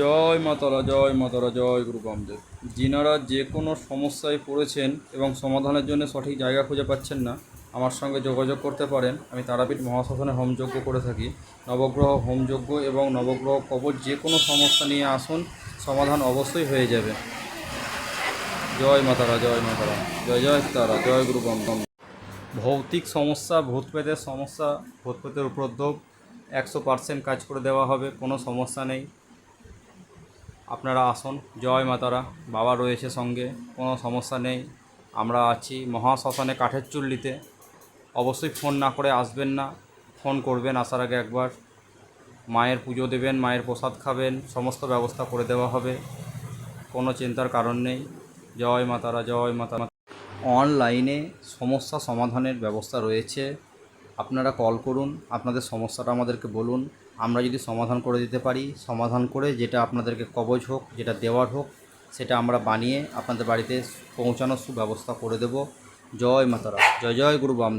জয় মাতারা জয় মাতারা জয় গুরু বামদেব। যিনারা যে কোনো সমস্যায় পড়েছেন এবং সমাধানের জন্য সঠিক জায়গা খুঁজে পাচ্ছেন না, আমার সঙ্গে যোগাযোগ করতে পারেন। আমি তারাপীঠ মহাশ্মশানে হোমযজ্ঞ করে থাকি। নবগ্রহ হোমযজ্ঞ এবং নবগ্রহ কবচ যে কোনো সমস্যা নিয়ে আসুন, সমাধান অবশ্যই হয়ে যাবে। জয় মাতারা জয় মাতারা জয় জয় তারা, জয় গুরু বম বম ভৌতিক সমস্যা ভূত প্রেতের সমস্যা ভূত প্রেতের উপদ্রব, একশো পার্সেন্ট কাজ করে দেওয়া হবে, কোনো সমস্যা নেই। আপনারা আসুন। জয় মাতারা বাবা রয়েছে সঙ্গে। কোনো সমস্যা নেই। আমরা আছি মহাশ্মশানে কাঠের চুল্লিতে। অবশ্যই ফোন না করে আসবেন না। ফোন করবেন আসার আগে একবার। মায়ের পুজো দেবেন, মায়ের প্রসাদ খাবেন, সমস্ত ব্যবস্থা করে দেওয়া হবে। কোনো চিন্তার কারণ নেই। জয় মাতারা জয় মাতা অনলাইনে সমস্যা সমাধানের ব্যবস্থা রয়েছে। আপনারা কল করুন, আপনাদের সমস্যাটা আমাদেরকে বলুন, আমরা যদি সমাধান করে দিতে পারি, সমাধান করে যেটা আপনাদেরকে কবজ হোক, যেটা দেওয়ার হোক, সেটা আমরা বানিয়ে আপনাদের বাড়িতে পৌঁছানোর সুব্যবস্থা করে দেব। জয় মাতারা, জয় জয় গুরু বাম